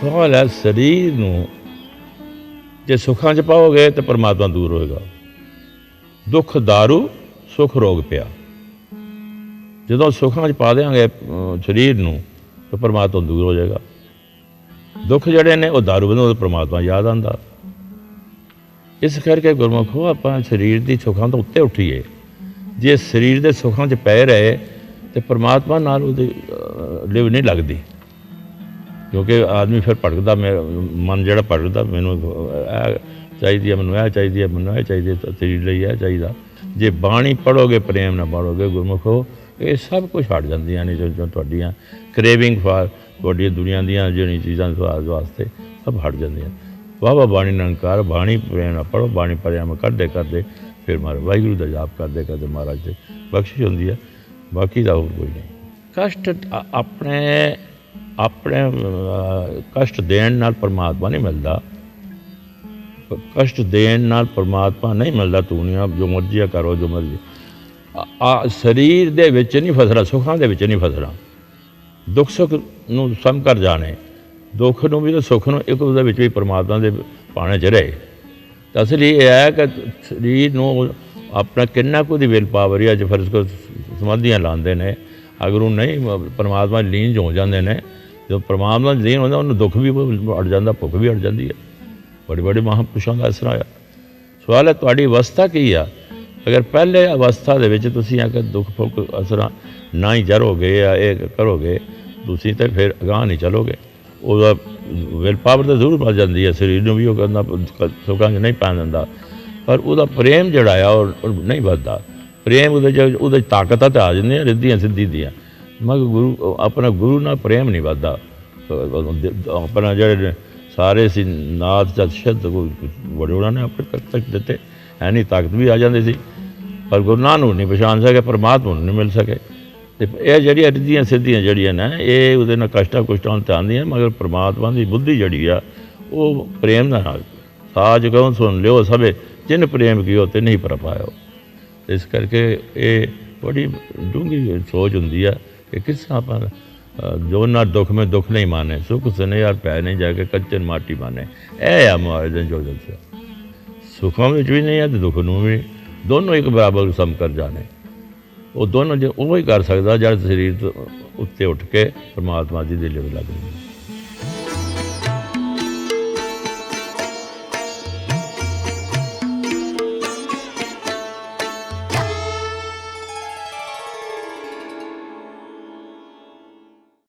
ਸਵਾਲ ਹੈ ਸਰੀਰ ਨੂੰ ਜੇ ਸੁੱਖਾਂ 'ਚ ਪਾਓਗੇ ਤੇ ਪਰਮਾਤਮਾ ਦੂਰ ਹੋਏਗਾ ਦੁੱਖ दारू ਸੁਖ ਰੋਗ ਪਿਆ ਜਦੋਂ ਸੁੱਖਾਂ 'ਚ ਪਾ ਦੇਾਂਗੇ ਅਹ, ਸਰੀਰ ਨੂੰ ਤਾਂ ਪਰਮਾਤਮਾ ਦੂਰ ਹੋ ਜਾਏਗਾ ਦੁੱਖ ਜਿਹੜੇ ਨੇ ਉਹ दारू ਬੰਦੋਂ ਪਰਮਾਤਮਾ ਯਾਦ ਆਂਦਾ ਇਸ ਕਰਕੇ ਗੁਰਮੁਖੋ ਆਪਾਂ ਸਰੀਰ ਦੀ ਸੁੱਖਾਂ ਤੋਂ ਉੱਤੇ ਉੱਠੀਏ ਜੇ ਸਰੀਰ ਦੇ ਸੁੱਖਾਂ 'ਚ ਪੈ ਰਹੇ ਤੇ ਪਰਮਾਤਮਾ ਨਾਲ ਉਹਦੀ ਅਹ, ਲਿਵ ਨਹੀਂ ਲੱਗਦੀ ਕਿਉਂਕਿ ਆਦਮੀ ਫਿਰ ਭਟਕਦਾ ਮੇਰਾ ਮਨ ਜਿਹੜਾ ਭਟਕਦਾ ਮੈਨੂੰ ਇਹ ਚਾਹੀਦੀ ਹੈ, ਮੈਨੂੰ ਇਹ ਚਾਹੀਦੀ ਹੈ, ਮੈਨੂੰ ਇਹ ਚਾਹੀਦੀ ਹੈ ਤਾਂ ਲਈ ਇਹ ਚਾਹੀਦਾ। ਜੇ ਬਾਣੀ ਪੜੋਗੇ ਪ੍ਰੇਮ ਨਾਲ ਪੜੋਗੇ ਗੁਰਮੁਖੋ ਇਹ ਸਭ ਕੁਝ ਹਟ ਜਾਂਦੀਆਂ ਨੇ, ਜੋ ਤੁਹਾਡੀਆਂ ਕ੍ਰੇਵਿੰਗ ਫਾਰ ਤੁਹਾਡੀਆਂ ਦੁਨੀਆ ਦੀਆਂ ਜਿਹੜੀਆਂ ਚੀਜ਼ਾਂ ਸਵਾਦ ਵਾਸਤੇ, ਸਭ ਹਟ ਜਾਂਦੀਆਂ। ਵਾਹ ਬਾਣੀ ਨਿਰੰਕਾਰ ਬਾਣੀ ਪ੍ਰੇਮ ਨਾਲ ਪੜੋ ਬਾਣੀ ਪ੍ਰੇਮ ਕਰਦੇ ਕਰਦੇ ਫਿਰ ਮਾਰ ਵਾਹਿਗੁਰੂ ਦਾ ਜਾਪ ਕਰਦੇ ਕਰਦੇ ਮਹਾਰਾਜ ਦੇ ਬਖਸ਼ਿਸ਼ ਹੁੰਦੀ ਹੈ। ਬਾਕੀ ਦਾ ਹੋਰ ਕੋਈ ਨਹੀਂ। ਕਸ਼ਟ ਆਪਣੇ ਆਪਣੇ ਕਸ਼ਟ ਦੇਣ ਨਾਲ ਪਰਮਾਤਮਾ ਨਹੀਂ ਮਿਲਦਾ। ਕਸ਼ਟ ਦੇਣ ਨਾਲ ਪਰਮਾਤਮਾ ਨਹੀਂ ਮਿਲਦਾ ਤੂੰ, ਜੋ ਮਰਜ਼ੀ ਆ ਕਰੋ, ਜੋ ਮਰਜ਼ੀ। ਆ- ਸਰੀਰ ਦੇ ਵਿੱਚ ਨਹੀਂ ਫਸਣਾ, ਸੁੱਖਾਂ ਦੇ ਵਿੱਚ ਨਹੀਂ ਫਸਣਾ। ਦੁੱਖ ਸੁੱਖ ਨੂੰ ਸਮ ਕਰ ਜਾਣੇ। ਦੁੱਖ ਨੂੰ ਵੀ ਤੇ ਸੁੱਖ ਨੂੰ ਇੱਕ ਉਹਦੇ ਵਿੱਚ ਵੀ ਪਰਮਾਤਮਾ ਦੇ ਪਾਣੇ ਚ ਰਹੇ। ਤਾਂ ਅਸਲੀ ਇਹ ਹੈ ਕਿ ਸਰੀਰ ਨੂੰ ਆਪਣਾ ਕਿੰਨਾ ਕੁ ਦੀ ਵਿਲ ਪਾਵਰ ਹੈ ਜੇ ਫਰਜ਼ ਕੋ ਸਮਾਧੀਆਂ ਲਾਉਂਦੇ ਨੇ, ਅਗਰ ਉਹ ਨਹੀਂ, ਪਰਮਾਤਮਾ ਲੀਨ ਹੋ ਜਾਂਦੇ ਨੇ ਜਦੋਂ ਪਰਮਾਤਮਾ 'ਚ ਲੀਨ ਹੁੰਦਾ, ਉਹਨੂੰ ਦੁੱਖ ਵੀ ਅੜ ਜਾਂਦਾ, ਭੁੱਖ ਵੀ ਅੜ ਜਾਂਦੀ ਹੈ ਬੜੇ ਬੜੇ ਮਹਾਂਪੁਰਸ਼ਾਂ ਦਾ ਇਸ ਤਰ੍ਹਾਂ ਆ। ਸਵਾਲ ਹੈ, ਤੁਹਾਡੀ ਅਵਸਥਾ ਕੀ ਆ? ਅਗਰ ਪਹਿਲੇ ਅਵਸਥਾ ਦੇ ਵਿੱਚ ਤੁਸੀਂ ਆ ਕੇ ਦੁੱਖ, ਭੁੱਖ ਅਸਰਾਂ ਨਾ ਹੀ ਜਰੋਗੇ ਜਾਂ ਇਹ ਕਰੋਗੇ, ਤੁਸੀਂ ਤਾਂ ਫਿਰ ਅਗਾਂਹ ਨਹੀਂ ਚਲੋਗੇ। ਉਹਦਾ ਵਿਲ ਪਾਵਰ ਤਾਂ ਜ਼ਰੂਰ ਵੱਧ ਜਾਂਦੀ ਹੈ ਸਰੀਰ ਨੂੰ ਵੀ ਉਹ ਕਹਿੰਦਾ, ਸੁੱਖਾਂ 'ਚ ਨਹੀਂ ਪਾ ਦਿੰਦਾ। ਪਰ ਉਹਦਾ ਪ੍ਰੇਮ ਜਿਹੜਾ ਆ, ਉਹ ਨਹੀਂ ਵੱਧਦਾ। ਪ੍ਰੇਮ ਉਹਦੇ 'ਚ ਉਹਦੇ ਤਾਕਤਾਂ ਤਾਂ ਆ ਜਾਂਦੀਆਂ, ਰਿੱਧੀਆਂ ਸਿੱਧੀ ਦੀਆਂ। ਮਗਰ ਗੁਰੂ, ਆਪਣਾ ਗੁਰੂ ਨਾਲ ਪ੍ਰੇਮ ਨਹੀਂ ਵੱਧਦਾ। ਆਪਣਾ ਜਿਹੜੇ ਸਾਰੇ ਸੀ, ਨਾਥ, ਜਦ ਸ਼ਬਦ ਕੋਈ ਉਹਨਾਂ ਨੇ ਆਪਣੇ ਤੱਕ ਦਿੱਤੇ। ਐ ਨਹੀਂ ਤਾਕਤ ਵੀ ਆ ਜਾਂਦੀ ਸੀ। ਪਰ ਗੁਰੂ ਨਾਨਕ ਨੂੰ ਨਹੀਂ ਪਛਾਣ ਸਕੇ, ਪਰਮਾਤਮਾ ਨੂੰ ਨਹੀਂ ਮਿਲ ਸਕੇ। ਤੇ ਇਹ ਜਿਹੜੀਆਂ ਰਿੱਧੀਆਂ ਸਿੱਧੀਆਂ ਜਿਹੜੀਆਂ ਨੇ, ਇਹ ਉਹਦੇ ਨਾਲ ਕਸ਼ਟਾਂ ਕੁਸ਼ਟਾਂ ਤੇ ਆਉਂਦੀਆਂ, ਮਗਰ ਪਰਮਾਤਮਾ ਦੀ ਬੁੱਧੀ ਜਿਹੜੀ ਆ, ਉਹ ਪ੍ਰੇਮ ਦੇ ਨਾਲ ਸਾਜ ਕਹੋ, ਸੁਣ ਲਿਓ ਸਭੇ, ਜਿਨ ਪ੍ਰੇਮ ਕੀਓ ਤੇ ਨਹੀਂ ਪਰ ਪਾਇਓ ਇਸ ਕਰਕੇ ਇਹ ਬੜੀ ਡੂੰਗੀ ਸੋਚ ਹੁੰਦੀ ਆ। ਕਿ ਕਿਸ ਤਰ੍ਹਾਂ ਆਪਾਂ ਅ, ਜੋ ਨਾ ਦੁੱਖ में ਦੁੱਖ ਨਹੀਂ ਮਾਨੇ ਸੁਖ ਸਨੇ ਯਾਰ ਪੈ ਨਹੀਂ ਜਾ ਕੇ ਕੱਚਨ ਮਾਟੀ ਮਾਨੇ। ਇਹ ਆ ਮਹਾਰਾਜ ਨੇ ਜੋ ਦੱਸਿਆ ਸੁਖਾਂ ਵਿੱਚ ਵੀ ਨਹੀਂ ਆ ਤੇ ਦੁੱਖ ਨੂੰ ਵੀ। ਦੋਨੋਂ ਇੱਕ ਬਰਾਬਰ ਸਮ ਕਰ ਜਾਣੇ। ਉਹ ਦੋਨੋਂ ਜੇ ਉਹ ਹੀ ਕਰ ਸਕਦਾ ਜਦ ਸਰੀਰ ਤੋਂ ਉੱਤੇ ਉੱਠ ਕੇ ਪਰਮਾਤਮਾ ਦੀ ਦਿਲ ਵਿੱਚ ਲੱਗ ਜਾਵੇ